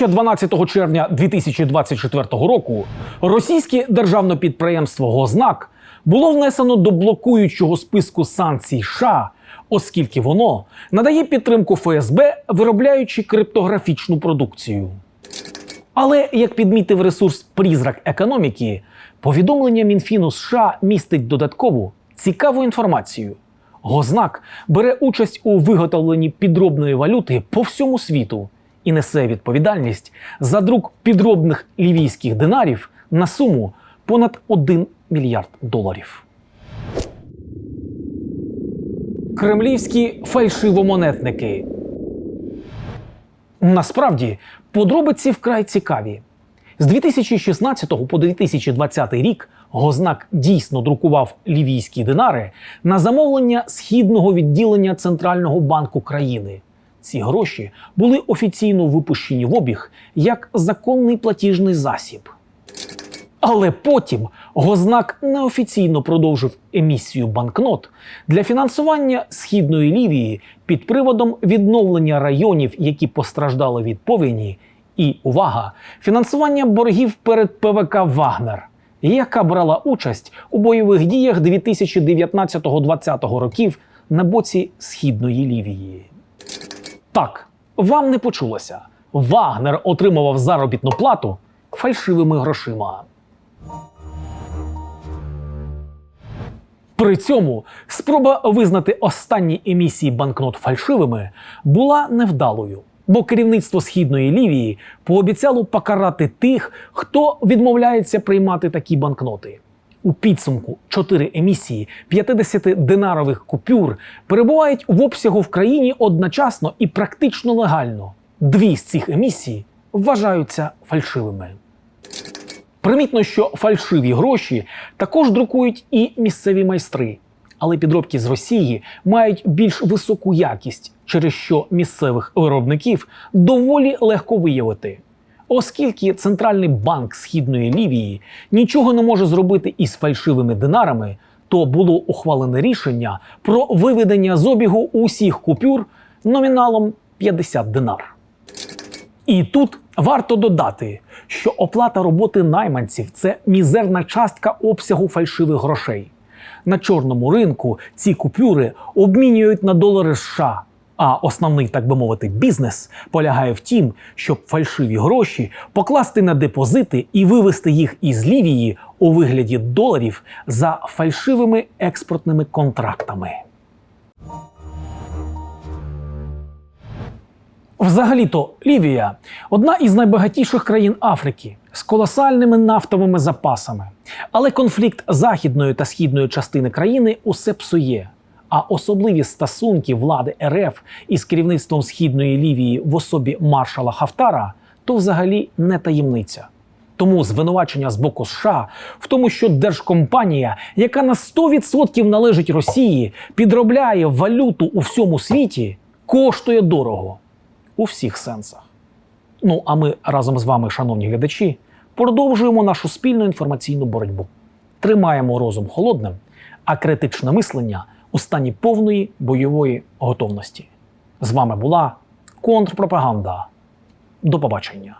Ще 12 червня 2024 року російське державне підприємство Гознак було внесено до блокуючого списку санкцій США, оскільки воно надає підтримку ФСБ, виробляючи криптографічну продукцію. Але як підмітив ресурс Призрак економіки, повідомлення Мінфіну США містить додаткову цікаву інформацію. Гознак бере участь у виготовленні підробної валюти по всьому світу і несе відповідальність за друк підробних лівійських динарів на суму понад 1 мільярд доларів. Кремлівські фальшивомонетники Насправді, подробиці вкрай цікаві. З 2016 по 2020 рік Гознак дійсно друкував лівійські динари на замовлення східного відділення Центрального банку країни. Ці гроші були офіційно випущені в обіг як законний платіжний засіб. Але потім Гознак неофіційно продовжив емісію банкнот для фінансування східної Лівії під приводом відновлення районів, які постраждали від повені, і увага, фінансування боргів перед ПВК Вагнер, яка брала участь у бойових діях 2019-2020 років на боці східної Лівії. Так, вам не почулося. Вагнер отримував заробітну плату фальшивими грошима. При цьому спроба визнати останні емісії банкнот фальшивими була невдалою, бо керівництво східної Лівії пообіцяло покарати тих, хто відмовляється приймати такі банкноти. У підсумку чотири емісії 50-динарових купюр перебувають в обсягу в країні одночасно і практично легально. Дві з цих емісій вважаються фальшивими. Примітно, що фальшиві гроші також друкують і місцеві майстри, але підробки з Росії мають більш високу якість, через що місцевих виробників доволі легко виявити. Оскільки Центральний банк Східної Лівії нічого не може зробити із фальшивими динарами, то було ухвалене рішення про виведення з обігу усіх купюр номіналом 50 динар. І тут варто додати, що оплата роботи найманців це мізерна частка обсягу фальшивих грошей. На чорному ринку ці купюри обмінюють на долари США. А основний, так би мовити, бізнес полягає в тім, щоб фальшиві гроші покласти на депозити і вивести їх із Лівії у вигляді доларів за фальшивими експортними контрактами. Взагалі-то Лівія одна із найбагатіших країн Африки з колосальними нафтовими запасами. Але конфлікт західної та східної частини країни усе псує. А особливі стосунки влади РФ із керівництвом східної Лівії в особі маршала Хафтара то взагалі не таємниця. Тому звинувачення з боку США в тому, що держкомпанія, яка на 100% належить Росії, підробляє валюту у всьому світі, коштує дорого у всіх сенсах. Ну а ми разом з вами, шановні глядачі, продовжуємо нашу спільну інформаційну боротьбу. Тримаємо розум холодним, а критичне мислення у стані повної бойової готовності. З вами була контрпропаганда. До побачення.